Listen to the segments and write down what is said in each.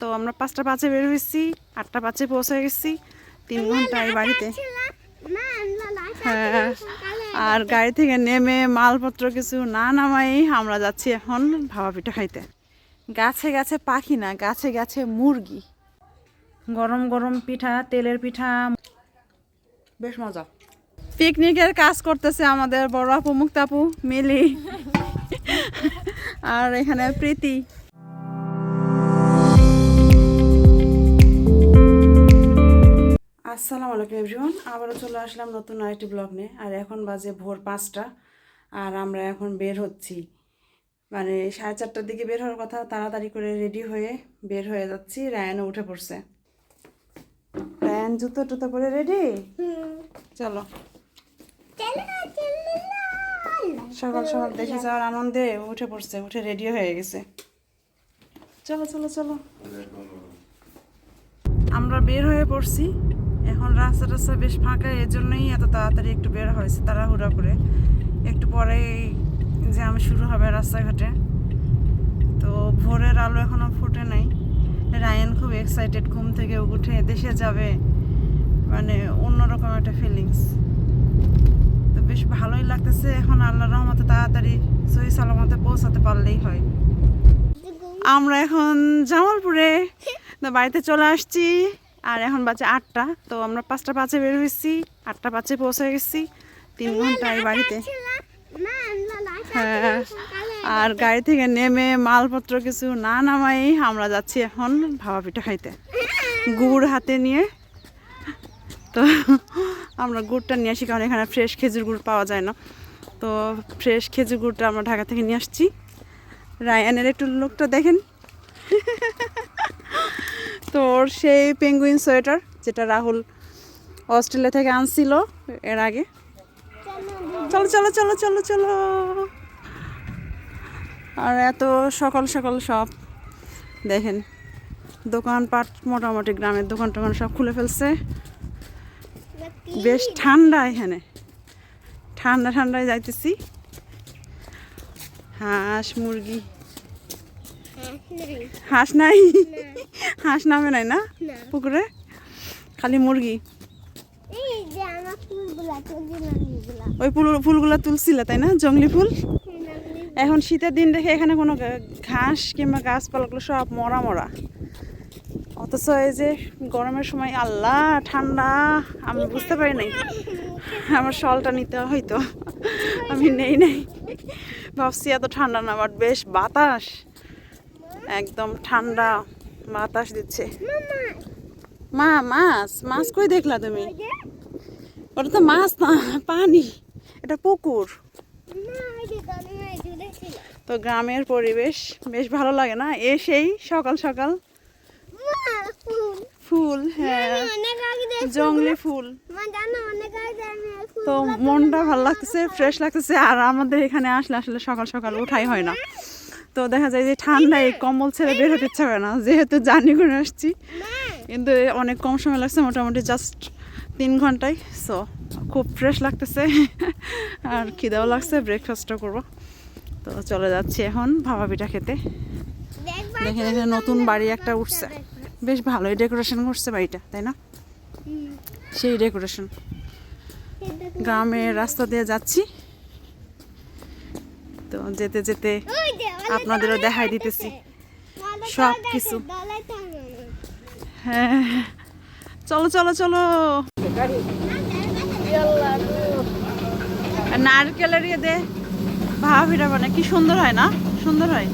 তো আমরা পাঁচটা পাঁচে বের হয়েছি আটটা পাঁচে পৌঁছে গেছি তিন ঘন্টায় বাড়িতে। হ্যাঁ আর গাড়ি থেকে নেমে মালপত্র কিছু না নামাই আমরা যাচ্ছি এখন ভাবা পিঠা খাইতে। গাছে গাছে পাখি না গাছে গাছে মুরগি। গরম গরম পিঠা তেলের পিঠা বেশ মজা। পিকনিকের কাজ করতেছে আমাদের বড় আপু মুক্তাপু মিলি। আর এখানে প্রীতি। আসসালামু আলাইকুম এভরিওয়ান, আবারও চলে আসলাম নতুন আরেকটি ব্লগ নিয়ে। আর এখন বাজে ভোর পাঁচটা, আর আমরা এখন বের হচ্ছি। মানে সাড়ে চারটার দিকে বের হওয়ার কথা, তাড়াতাড়ি করে রেডি হয়ে বের হয়ে যাচ্ছি। রায়ানও উঠে পড়ছে। রায়ান, জুতো টুতো পরে রেডি চলো। সকাল সকাল দেখে যাওয়ার আনন্দে উঠে পড়ছে, উঠে রেডি হয়ে গেছে। চলো চলো চলো। আমরা বের হয়ে পড়ছি। এখন রাস্তা টাস্তা বেশ ফাঁকা এর জন্যই এত তাড়াতাড়ি একটু বের হয়েছে তাড়াহুড়া করে। একটু পরেই জ্যাম শুরু হবে রাস্তাঘাটে। তো ভোরের আলো এখনও ফুটে নাই। রায়ান খুব এক্সাইটেড ঘুম থেকে উঠে দেশে যাবে। মানে অন্যরকম একটা ফিলিংস তো বেশ ভালোই লাগতেছে এখন আল্লাহ রহমতে তাড়াতাড়ি সহি সালামতে পৌঁছাতে পারলেই হয়। আমরা এখন জামালপুরে। বাড়িতে চলে আসছি। আর এখন বাজে আটটা তো আমরা পাঁচটা পাঁচে বের হয়েছি আটটা পাঁচে পৌঁছে গেছি তিন ঘন্টায় বাড়িতে। হ্যাঁ। আর গাড়ি থেকে নেমে মালপত্র কিছু না নামাই আমরা যাচ্ছি এখন ভাবা পিঠা খাইতে গুড় হাতে নিয়ে তো আমরা গুড়টা নিয়ে আসি কারণ এখানে ফ্রেশ খেজুর গুড় পাওয়া যায় না। তো ফ্রেশ খেজুর গুড়টা আমরা ঢাকা থেকে নিয়ে আসছি। রায়ানের একটু লোকটা দেখেন। তোর সেই পেঙ্গুইন সোয়েটার যেটা রাহুল অস্ট্রেলিয়া থেকে আনছিল এর আগে। চলো চলো চলো চলো চলো। আর এত সকাল সকাল সব, দেখেন, দোকানপাট মোটামুটি, গ্রামের দোকান টোকান সব খুলে ফেলছে। বেশ ঠান্ডা এখানে। ঠান্ডা, ঠান্ডায় যাইতেছি। হাঁস, মুরগি হাঁস নাই? হাঁস নামে নাই না? পুকুরে? খালি মুরগি? ওই ফুল ফুলগুলো তুলছিল তাই না? জঙ্গলি ফুল? এখন শীতের দিন দেখে এখানে কোনো ঘাস কিংবা গাছপালাগুলো সব মরা মরা। অথচ এই যে গরমের সময় আল্লাহ ঠান্ডা আমি বুঝতে পারি নাই। আমার শলটা নিতে হয়তো আমি নেই নাই। ভাবছি এত ঠান্ডা না বাট বেশ বাতাস। একদম ঠান্ডা বাতাস দিচ্ছে। মা মাছ মাছ কই দেখলা তুমি? ওটা তো মাছ না পানি। এটা পুকুর। তো গ্রামের পরিবেশ বেশ ভালো লাগে না? এসেই সকাল সকাল ফুল। হ্যাঁ। জঙ্গলি ফুল। তো মনটা ভালো লাগতেছে ফ্রেশ লাগতেছে আর আমাদের এখানে আসলে আসলে সকাল সকাল উঠাই হয় না। তো দেখা যায় যে ঠান্ডায় কম্বল ছেড়ে বের হতে ইচ্ছা করে না যেহেতু জার্নি করে আসছি। কিন্তু অনেক কম সময় লাগছে মোটামুটি জাস্ট তিন ঘন্টায় সো খুব ফ্রেশ লাগতেছে। আর খিদেও লাগছে ব্রেকফাস্টও করব। তো চলে যাচ্ছি এখন ভাবা পিঠা খেতে। দেখে দেখে নতুন বাড়ি একটা উঠছে। বেশ ভালোই ডেকোরেশন করছে বাড়িটা তাই না? সেই ডেকোরেশন গ্রামের রাস্তা দিয়ে যাচ্ছি। তো যেতে যেতে আপনাদেরও দেখাই দিতেছি। সব কিছু। হ্যাঁ চলো চলো চলো। নারকেলের ইয়ে দে। ভাবা পিঠা বানা কি সুন্দর হয় না? সুন্দর হয়।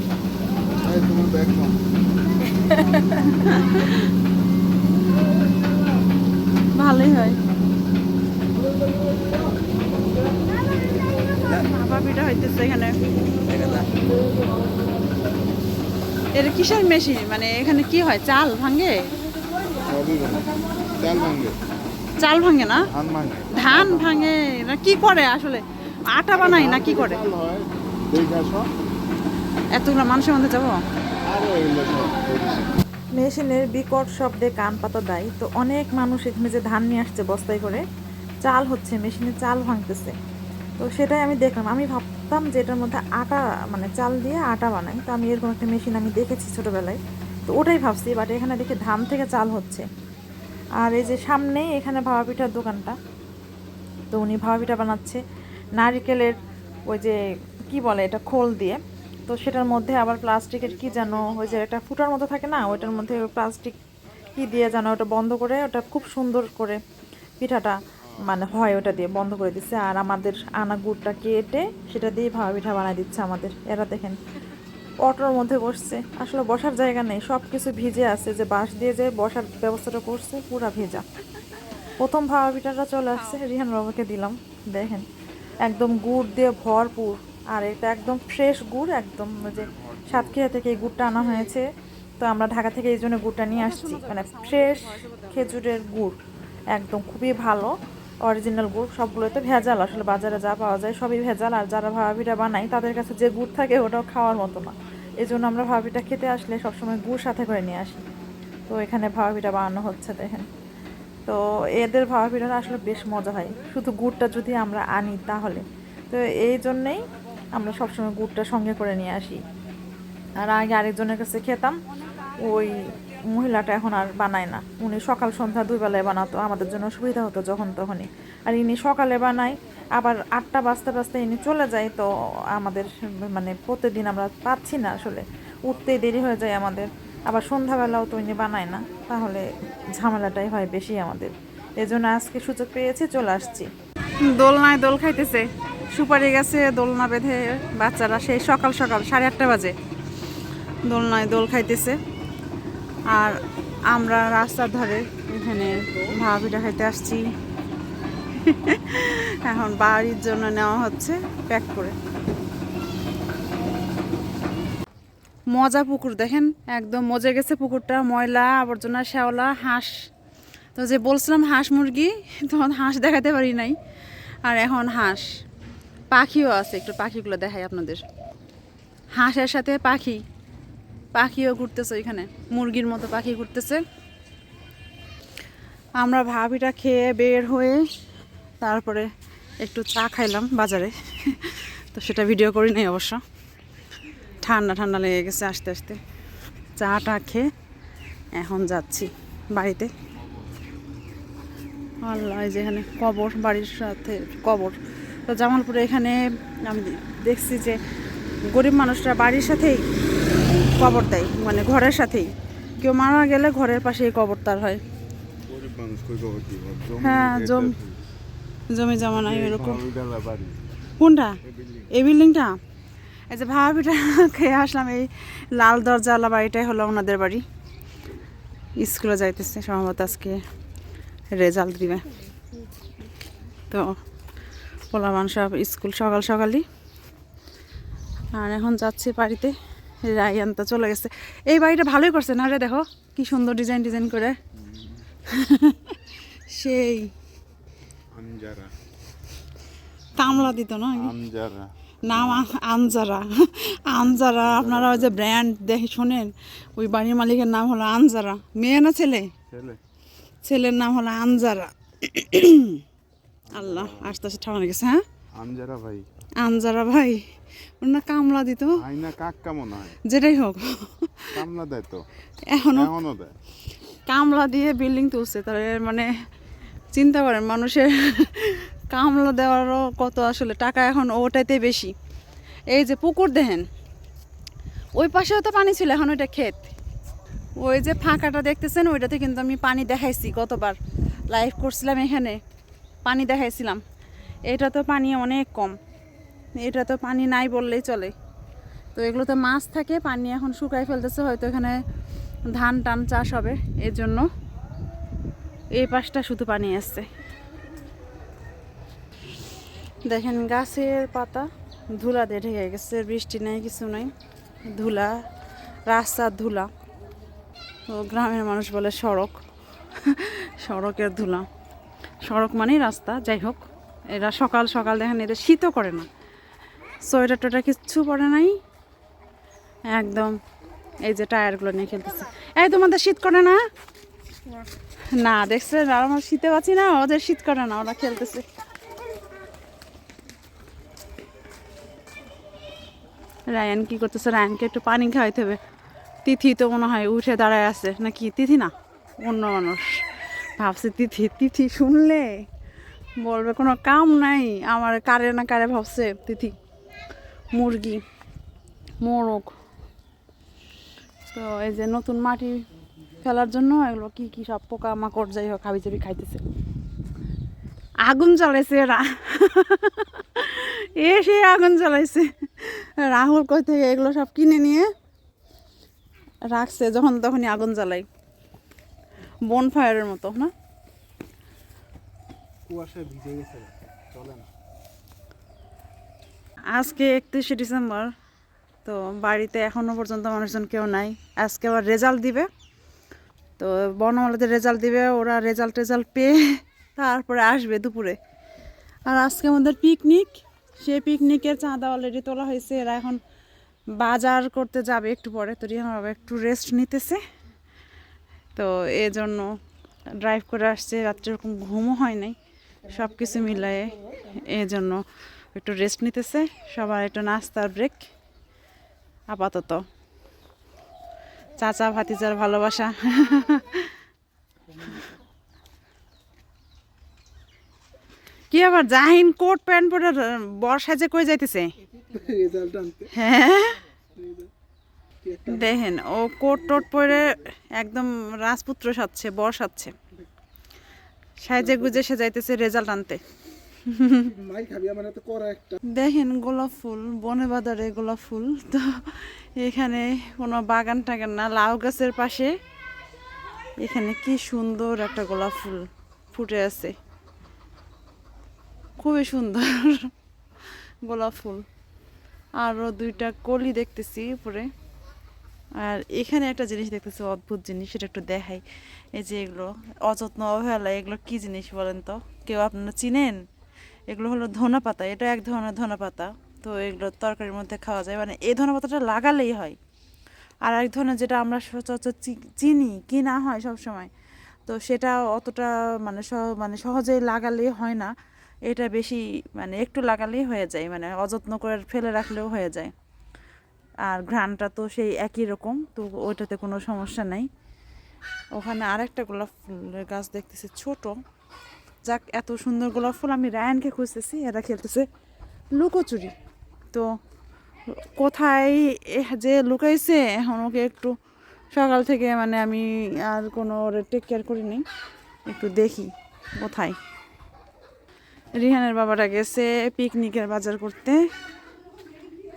ভালোই হয়। পিঠা হইতেছে এখানে। এটা কিসের মেশিন মানে এখানে কি হয়? চাল ভাঙে? চাল ভাঙে। চাল ভাঙে না? ধান ভাঙে। না কি করে আসলে? আটা বানাই না কি করে? এতগুলো মানুষের মধ্যে যাব? মেশিনের বিকট শব্দে কান পাতা দেয়। তো অনেক মানুষ এখানে যে ধান নিয়ে আসছে বস্তায় করে চাল হচ্ছে মেশিনে চাল ভাঙতেছে। তো সেটাই আমি দেখলাম। আমি ভাবতাম যে এটার মধ্যে আটা মানে চাল দিয়ে আটা বানাই। তো আমি এরকম একটা মেশিন আমি দেখেছি ছোটোবেলায়। তো ওটাই ভাবছি বাট এখানে দেখি ধান থেকে চাল হচ্ছে। আর এই যে সামনে এখানে ভাবা পিঠার দোকানটা। তো উনি ভাবা পিঠা বানাচ্ছে। নারিকেলের ওই যে, কি বলে এটা, খোল দিয়ে। তো সেটার মধ্যে আবার প্লাস্টিকের কি যেন, ওই যে একটা ফুটার মতো থাকে না, ওইটার মধ্যে প্লাস্টিক কি দিয়ে যেন ওটা বন্ধ করে, ওটা খুব সুন্দর করে পিঠাটা মানে হয় ওটা দিয়ে বন্ধ করে দিচ্ছে আর আমাদের আনা গুড়টা কেটে সেটা দিয়ে ভাবা পিঠা বানাই দিচ্ছে আমাদের। এরা দেখেন অটোর মধ্যে বসছে। আসলে বসার জায়গা নেই। সব কিছু ভিজে আছে যে বাঁশ দিয়ে যে বসার ব্যবস্থাটা করছে, পুরা ভেজা। প্রথম ভাবা পিঠাটা চলে আসছে। রিহান বাবাকে দিলাম। দেখেন, একদম গুড় দিয়ে ভরপুর। আর এটা একদম ফ্রেশ গুড়, একদম যে সাতক্ষীরা থেকে এই গুড়টা আনা হয়েছে। তো আমরা ঢাকা থেকে এই জন্য গুড়টা নিয়ে আসছি। মানে ফ্রেশ খেজুরের গুড়। একদম খুবই ভালো। অরিজিনাল গুড় সবগুলো তো ভেজাল। আসলে বাজারে যা পাওয়া যায় সবই ভেজাল, আর যারা ভাবা পিঠা বানায় তাদের কাছে যে গুড় থাকে ওটাও খাওয়ার মতো না। এই জন্য আমরা ভাবা পিঠা খেতে আসলে সবসময় গুড় সাথে করে নিয়ে আসি। তো এখানে ভাবা পিঠা বানানো হচ্ছে দেখেন। তো এদের ভাবা পিঠাটা আসলে বেশ মজা হয়। শুধু গুড়টা যদি আমরা আনি তাহলে। তো এই জন্যেই আমরা সবসময় গুড়টা সঙ্গে করে নিয়ে আসি। আর আগে আরেকজনের কাছে খেতাম, ওই মহিলাটা এখন আর বানায় না। উনি সকাল সন্ধ্যা দুই বেলায় বানাতো, আমাদের জন্য সুবিধা হতো যখন তখনই। আর ইনি সকালে বানায়, আবার আটটা বাজতে বাজতে ইনি চলে যায়, তো আমাদের মানে প্রতিদিন আমরা পাচ্ছি না আসলে। উঠতে দেরি হয়ে যায় আমাদের। আবার সন্ধ্যাবেলাও তো ইনি বানায় না, তাহলে ঝামেলাটাই হয় বেশি আমাদের। এজন্য আজকে সুযোগ পেয়েছি, চলে আসছি। দোলনায় দোল খাইতেছে। সুপারি গাছে দোলনা বেঁধে বাচ্চারা সেই সকাল সকাল সাড়ে আটটা বাজে। দোলনায় দোল খাইতেছে। আর আমরা রাস্তার ধারে এখানে ভাবা পিঠা খাইতে আসছি। এখন বাড়ির জন্য নেওয়া হচ্ছে প্যাক করে। মজা পুকুর দেখেন, একদম মজে গেছে পুকুরটা, ময়লা, আবর্জনা, শ্যাওলা, হাঁস। তো যে বলছিলাম হাঁস মুরগি, তখন হাঁস দেখাতে পারি নাই। আর এখন হাঁস। পাখিও আছে, একটু পাখিগুলো দেখাই আপনাদের। হাঁসের সাথে পাখি। পাখিও ঘুরতেছে এখানে মুরগির মতো পাখি ঘুরতেছে। আমরা ভাবিটা খেয়ে বের হয়ে তারপরে একটু চা খাইলাম বাজারে। তো সেটা ভিডিও করি নাই অবশ্য। ঠান্ডা ঠান্ডা লেগে গেছে আস্তে আস্তে। চাটা খেয়ে এখন যাচ্ছি বাড়িতে। আল্লাহ, এই যে এখানে কবর, বাড়ির সাথে কবর। তো জামালপুরে এখানে আমি দেখছি যে গরিব মানুষরা বাড়ির সাথেই কবর দেয় মানে ঘরের সাথেই। কেউ মারা গেলে ঘরের পাশেই কবর তার হয়। হ্যাঁ, জমি- জমি জমা নাই এরকম। কোনটা? এই বিল্ডিংটা এই যে ভাবা পিঠা খেয়ে আসলাম এই লাল দরজাওয়ালা বাড়িটাই হলো ওনাদের বাড়ি। স্কুলে যাইতেছে সম্ভবত আজকে রেজাল্ট দিবে। তো পোলাবান সব স্কুল সকাল সকালই। আর এখন যাচ্ছি বাড়িতে। রায়ান তো চলে গেছে। এই বাড়িটা ভালোই করছে না রে দেখো কি সুন্দর ডিজাইন ডিজাইন করে। সেই। আমজারা। কামলা দিত না নাম আনজারা আনজারা আপনারা ওই যে ব্র্যান্ড দেখে শোনেন? ওই বাড়ির মালিকের নাম হলো আনজারা মেয়ে না ছেলে? ছেলে। ছেলের নাম হলো আনজারা আল্লাহ আস্তে আস্তে ঠান্ডা গেছে হ্যাঁ? আনজারা ভাই। আনজারা ভাই না কামলা দিত। আইনা কাক কেমন হয়? যেটাই হোক। কামলা দেয় তো? এখনও। এখনও দেয়? কামলা দিয়ে বিল্ডিং তুলছে তাহলে মানে চিন্তা করেন মানুষের কামলা দেওয়ারও কত আসলে টাকা এখন ওটাইতে বেশি। এই যে পুকুর দেখেন ওই পাশেও তো পানি ছিল এখন ওইটা ক্ষেত। ওই যে ফাঁকাটা দেখতেছেন ওইটাতে কিন্তু আমি পানি দেখাইছি কতবার লাইভ করছিলাম এখানে পানি দেখাইছিলাম। এটা তো পানি অনেক কম। এটা তো পানি নাই বললেই চলে। তো এগুলোতে মাছ থাকে, পানি এখন শুকাই ফেলতেছে, হয়তো এখানে ধান টান চাষ হবে এর জন্য এই পাশটা শুধু পানি আসছে। দেখেন গাছের পাতা ধুলা দিয়ে ঢেকে গেছে, বৃষ্টি নেই, কিছু নেই। ধুলা, রাস্তার ধুলা। তো গ্রামের মানুষ বলে সড়ক। সড়কের ধুলা। সড়ক মানেই রাস্তা, যাই হোক। এরা সকাল সকাল দেখেন এদের শীতও করে না। সোয়েটার টোয়েটার কিচ্ছু পরে নাই। একদম, এই যে টায়ারগুলো নিয়ে খেলতেছে। এই তোমাদের শীত করে না? না, দেখছে আমার শীতে পাচ্ছি না, ওদের শীত করে না, ওরা খেলতেছে। রায়ান কি করতেছে? রায়ানকে একটু পানি খাওয়াইতে হবে। তিথি তো মনে হয় উঠে দাঁড়ায় আছে। নাকি তিথি না? অন্য মানুষ। ভাবছে তিথি তিথি শুনলে বলবে কোনো কাম নাই। আমার কারে না কারে ভাবছে তিথি। মুরগি, মোরগ। তো এই যে নতুন মাটি ফেলার জন্য এগুলো কি কি সব পোকা মাকড় যাই হোক হাবি চাবি খাইতেছে। আগুন জ্বালাইছে এরা। এ সে আগুন জ্বালাইছে। রাহুল কই থেকে এগুলো সব কিনে নিয়ে রাখছে যখন তখনই আগুন জ্বালাই বন ফায়ারের মতো, না? কুয়াশায় ভিজে গেছে, চলে না। আজকে একত্রিশে ডিসেম্বর, তো বাড়িতে এখনও পর্যন্ত মানুষজন কেউ নাই। আজকে আবার রেজাল্ট দিবে। তো বর্ণমালাতে রেজাল্ট দিবে, ওরা রেজাল্ট রেজাল্ট পেয়ে তারপরে আসবে দুপুরে। আর আজকে আমাদের পিকনিক সে পিকনিকের চাঁদা অলরেডি তোলা হয়েছে। এরা এখন বাজার করতে যাবে একটু পরে। তো রিহান বাবা একটু রেস্ট নিতেছে। তো এই জন্য ড্রাইভ করে আসছে। রাত্রে এরকম ঘুমও হয় নাই। সব কিছু মিলায়ে এই জন্য একটু রেস্ট নিতেছে। সবার একটু নাস্তার ব্রেক আপাতত। চাচা ভাতিজার ভালোবাসা। কি আবার জাহিন কোট প্যান্ট পরে বর সাজে কই যাইতেছে? হ্যাঁ? দেখেন ও কোট টোট পরে একদম রাজপুত্র সাজছে বর সাজছে। সাজে গুজে সে যাইতেছে রেজাল্ট আনতে। দেখেন গোলাপ ফুল, বনে বাজারে গোলাপ ফুল। তো এখানে কোনো বাগান টাগান না, লাউ গাছের পাশে। এখানে কি সুন্দর একটা গোলাপ ফুল ফুটে আছে। খুবই সুন্দর গোলাপ ফুল। আরও দুইটা কলি দেখতেছি উপরে। আর এখানে একটা জিনিস দেখতেছি, অদ্ভুত জিনিস, সেটা একটু দেখাই। এই যে এগুলো, অযত্ন অবহেলা, এগুলো কি জিনিস বলেন তো? কেউ আপনারা চিনেন? এগুলো হলো ধনা পাতা, এটা এক ধরনের ধনা পাতা। তো এগুলো তরকারির মধ্যে খাওয়া যায়। মানে এই ধনা পাতাটা লাগালেই হয়। আর এক ধরনের যেটা আমরা সচরাচর চিনি কিনা হয় সব সময় তো সেটা অতটা মানে মানে সহজেই লাগালেই হয় না। এটা বেশি মানে একটু লাগালেই হয়ে যায়। মানে অযত্ন করে ফেলে রাখলেও হয়ে যায়। আর ঘ্রাণটা তো সেই একই রকম, তো ওইটাতে কোনো সমস্যা নাই। ওখানে আরেকটা গোলাপ ফুলের গাছ দেখতেছি, ছোট। যাক, এত সুন্দর গোলাপ ফুল আমি রায়ানকে খুঁজতেছি, এরা খেলতেছে লুকোচুরি। তো কোথায় যে লুকাইছে, এখন ওকে একটু সকাল থেকে মানে আমি আর কোনো টেক কেয়ার করিনি একটু দেখি কোথায়। রিহানের বাবাটা গেছে পিকনিকের বাজার করতে।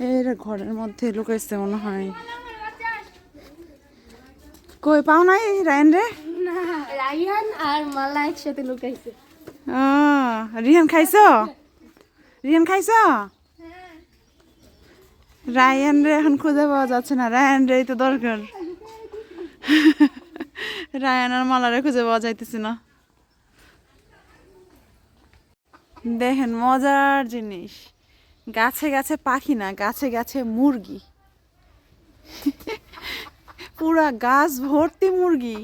এরা ঘরের মধ্যে লুকাইছে মনে হয়। কই, পাও নাই রায়ন রে? রাইহান আর মালা একসাথে লুকাইছে। রিহান খাইছ? রিহান খাইছ? রায়ান রে এখন খুঁজে পাওয়া যাচ্ছে না, রায়ান রে তো দরকার। রায়ান আর মালারে খুঁজে পাওয়া যাইতেছে না। দেখেন মজার জিনিস, গাছে গাছে পাখি না, গাছে গাছে মুরগি। পুরা গাছ ভর্তি মুরগি।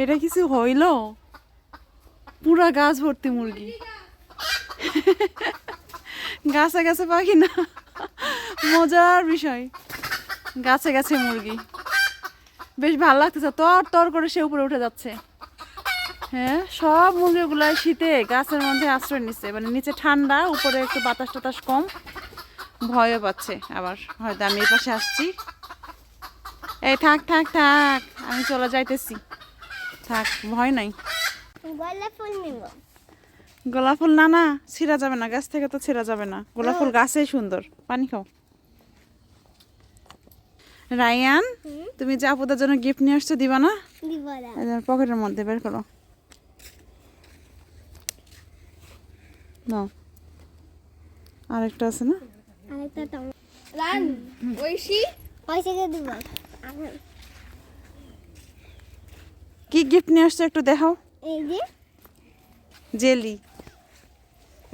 এটা কিছু হইল? পুরা গাছ ভর্তি মুরগি। গাছে গাছে পাখি না। মজার বিষয়। গাছে গাছে মুরগি। বেশ ভালো লাগতেছে। তর তর করে সে উপরে উঠে যাচ্ছে। হ্যাঁ সব মুরগিগুলাই শীতে গাছের মধ্যে আশ্রয় নিচ্ছে। মানে নিচে ঠান্ডা, উপরে একটু বাতাস টাতাস কম। ভয়ও পাচ্ছে আবার। হয়তো আমি এই পাশে আসছি। এই থাক থাক থাক। আমি চলে যাইতেছি। থাক, ভয় নাই। গোলাপ ফুল নিব। গোলাপ ফুল না না ছিঁড়া যাবে না গাছ থেকে তো ছিঁড়া যাবে না। গোলাপ ফুল গাছেই সুন্দর। পানি খাও। রায়ান তুমি যে আপুদের জন্য গিফট নিয়ে আসছো দিবা না? পকেটের মধ্যে বের করো। নাও। আরেকটা আছে না? আরেকটা রান ঐশী? ঐশীকে দিব। কি গিফট নিয়ে আসছো একটু দেখাও। জেলি।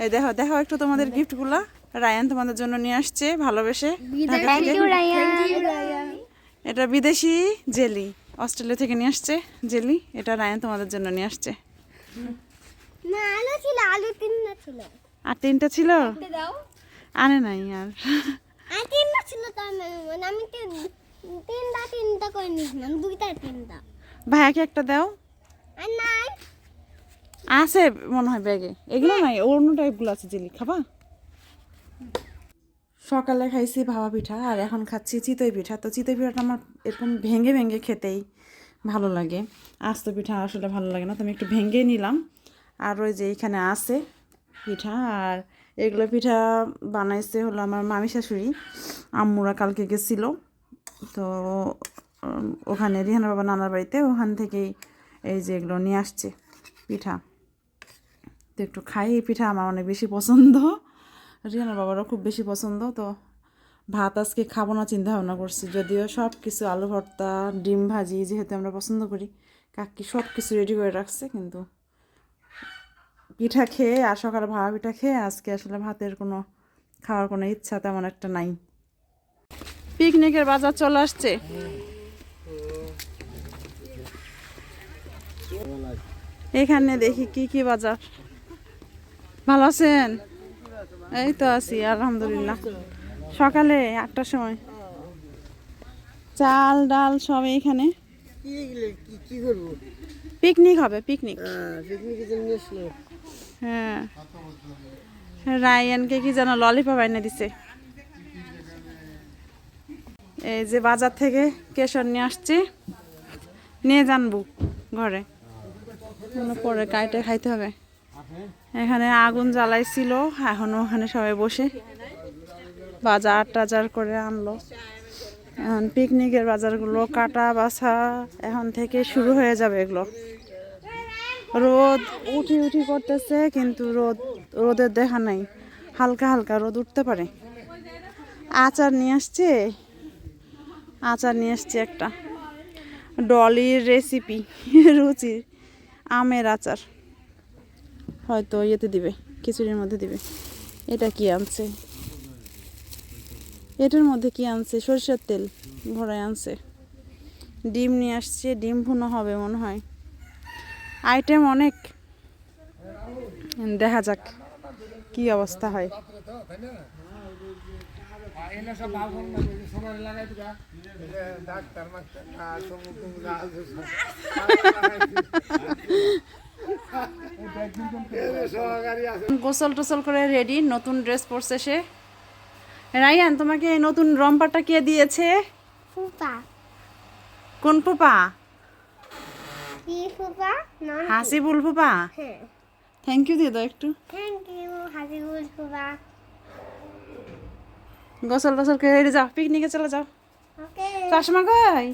এই দেখো দেখো একটু তোমাদের গিফটগুলা। রায়ান তোমাদের জন্য নিয়ে আসছে ভালোবেসে। এটা বিদেশি জেলি অস্ট্রেলিয়া থেকে নিয়ে আসছে জেলি। এটা রায়ান তোমাদের জন্য নিয়ে আসছে। না আলু ছিল আলু তিনটা ছিল। আর তিনটা ছিল? দাও। আনে নাই আর। আর তিনটা ছিল আমি মানে তিনটা তিনটা করে নিয়েছিলাম দুইটা তিনটা। ভাইয়াকে একটা দাও। আছে মনে হয় ব্যাগে। এগুলো নাই অন্য টাইপগুলো আছে জেলি খাবা? সকালে খাইছি ভাবা পিঠা আর এখন খাচ্ছি চিতই পিঠা। তো চিতই পিঠাটা আমার এরকম ভেঙে ভেঙে খেতেই ভালো লাগে। আস্ত পিঠা আসলে ভালো লাগে না তো আমি একটু ভেঙে নিলাম। আর ওই যে এখানে আছে পিঠা আর এগুলো পিঠা বানাইছে হলো আমার মামি শাশুড়ি। আম্মুরা কালকে গেছিল। তো ওখানে রিহানা বাবা নানার বাড়িতে ওখান থেকেই এই যে এগুলো নিয়ে আসছে পিঠা। তো একটু খাই এই পিঠা, আমার অনেক বেশি পছন্দ। রিয়ানার বাবারও খুব বেশি পছন্দ, তো ভাত আজকে খাব না চিন্তা ভাবনা করছি। যদিও সব কিছু আলু ভর্তা, ডিম ভাজি যেহেতু আমরা পছন্দ করি, কাকি সব কিছু রেডি করে রাখছে, কিন্তু পিঠা খেয়ে আর সকালে ভাবা পিঠা খেয়ে আজকে আসলে ভাতের কোনো, খাওয়ার কোনো ইচ্ছা তেমন একটা নাই। পিকনিকের বাজার চলে আসছে। এখানে দেখি কি কি বাজার। ভালো আছেন? এই তো আছি আলহামদুলিল্লাহ। সকালে আটটার সময়। চাল ডাল সব এখানে পিকনিক হবে পিকনিক। আসলো হ্যাঁ। রায়ানকে কি যেন ললিপপ এনে দিছে। এই যে বাজার থেকে কেশর নিয়ে আসছি। নিয়ে জানব ঘরে। কোনো পরে কাইটে খাইতে হবে। এখানে আগুন জ্বালাইছিল এখনও ওখানে সবাই বসে। বাজার টাজার করে আনলো। এখন পিকনিকের বাজারগুলো কাটা বাছা এখন থেকে শুরু হয়ে যাবে এগুলো। রোদ উঠি উঠি করতেছে কিন্তু রোদ রোদের দেখা নাই। হালকা হালকা রোদ উঠতে পারে। আচার নিয়ে আসছে। আচার নিয়ে আসছে একটা। ডলির রেসিপি রুচির। আমের আচার। হয়তো ইয়েতে দিবে, খিচুড়ির মধ্যে দিবে। এটা কি আনছে? এটার মধ্যে কি আনছে? সরিষার তেল ভরায় আনছে। ডিম নিয়ে আসছে, ডিম ভুনো হবে মনে হয়। আইটেম অনেক। দেখা যাক কি অবস্থা হয়। গোসল টোসল করে রেডি নতুন ড্রেস পরছে সে। রায়ান তোমাকে এই নতুন রম্পারটা কে দিয়েছে? কোন ফুপা? কি ফুপা? নন হাসিবুল ফুপা? হ্যাঁ। থ্যাংক ইউ দিয়ে দাও একটু। থ্যাংক ইউ হাজিবুল ফুপা। গোসল টোসল করে যাও পিকনিকে চলে যাও। ওকে চশমা কই?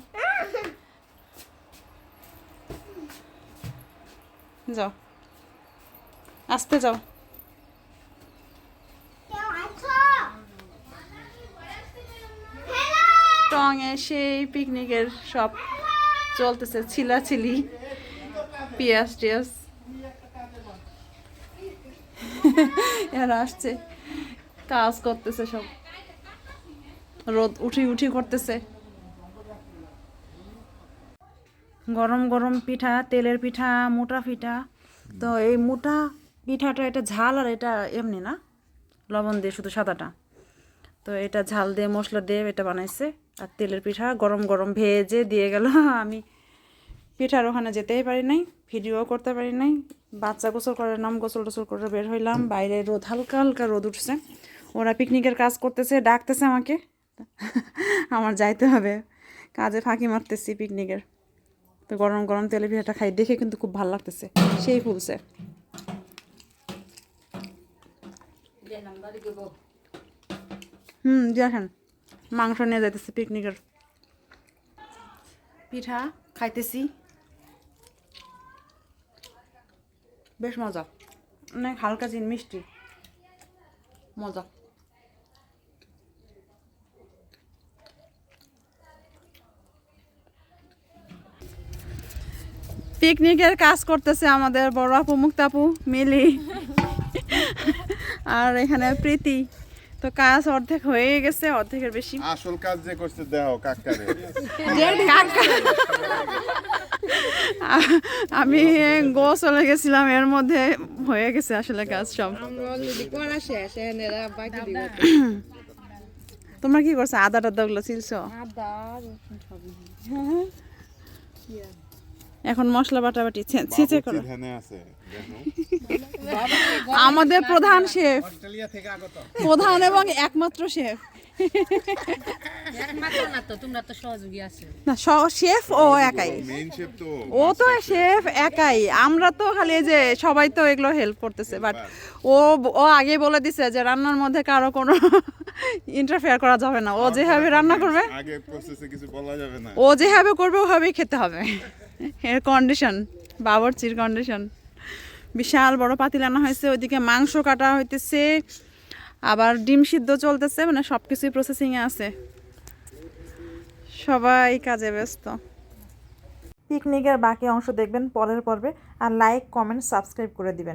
যাও। আসতে যাও। টঙে সেই পিকনিকের সব চলতেছে ছিলাছিলি পিয়াস টিয়াস। এরা আসছে কাজ করতেছে সব। রোদ উঠি উঠি করতেছে গরম গরম পিঠা, তেলের পিঠা, মোটা পিঠা। তো এই মোটা পিঠাটা, এটা ঝাল আর এটা এমনি না? লবণ দিয়ে শুধু সাদাটা। তো এটা ঝাল দিয়ে, মশলা দিয়ে এটা বানাইছে। আর তেলের পিঠা গরম গরম ভেজে দিয়ে গেল। আমি পিঠার ওখানে যেতেই পারি নাই, ভিডিও করতে পারি নাই। বাচ্চা গোসল করে নাম গোসল টোসল করে বের হইলাম। বাইরে রোদ, হালকা হালকা রোদ উঠছে। ওরা পিকনিকের কাজ করতেছে, ডাকতেছে আমাকে। আমার যাইতে হবে। কাজে ফাঁকি মারতেছি পিকনিকের তো গরম গরম তেলে পিঠাটা খাই দেখে কিন্তু খুব ভালো লাগতেছে। সেই ফুলছে। হুম দেখেন মাংস নিয়ে যাইতেছে পিকনিকের পিঠা খাইতেছি। বেশ মজা। অনেক হালকা জিন মিষ্টি। মজা। পিকনিকের কাজ করতেছে আমাদের বড় আপু মুক্তাপু মিলি। আর এখানে প্রীতি। তো কাজ অর্ধেক হয়ে গেছে অর্ধেকের বেশি। আসল কাজ যে করছে দেহ কাকারে আমি গো চলে গেছিলাম এর মধ্যে হয়ে গেছে আসলে কাজ সব। তোমরা কি করছ? আদা টাদা ওগুলো চিলছো এখন মশলা বাটাবাটি ছেঁচে করো। আমাদের প্রধান শেফ। প্রধান এবং একমাত্র শেফ। না তো তোমরা তো সহযোগী আছে। না শেফ ও একাই। ও তো শেফ। একাই। আমরা তো খালি যে সবাই তো এগুলো হেল্প করতেছে বাট ও ও আগে বলে দিছে যে রান্নার মধ্যে কারও কোনো ইন্টারফেয়ার করা যাবে না। ও যেভাবে রান্না করবে আগে প্রসেসে কিছু বলা যাবে না। ও যেভাবে করবে ওভাবেই খেতে হবে। এর কন্ডিশন বাবরচির কন্ডিশন বিশাল বড় পাতিল আনা হয়েছে, ওইদিকে মাংস কাটা হইতেছে, আবার ডিম সিদ্ধ চলতেছে মানে সব কিছুই প্রসেসিংয়ে আছে। সবাই কাজে ব্যস্ত। পিকনিকের বাকি অংশ দেখবেন পরের পর্বে, আর লাইক কমেন্ট সাবস্ক্রাইব করে দিবেন।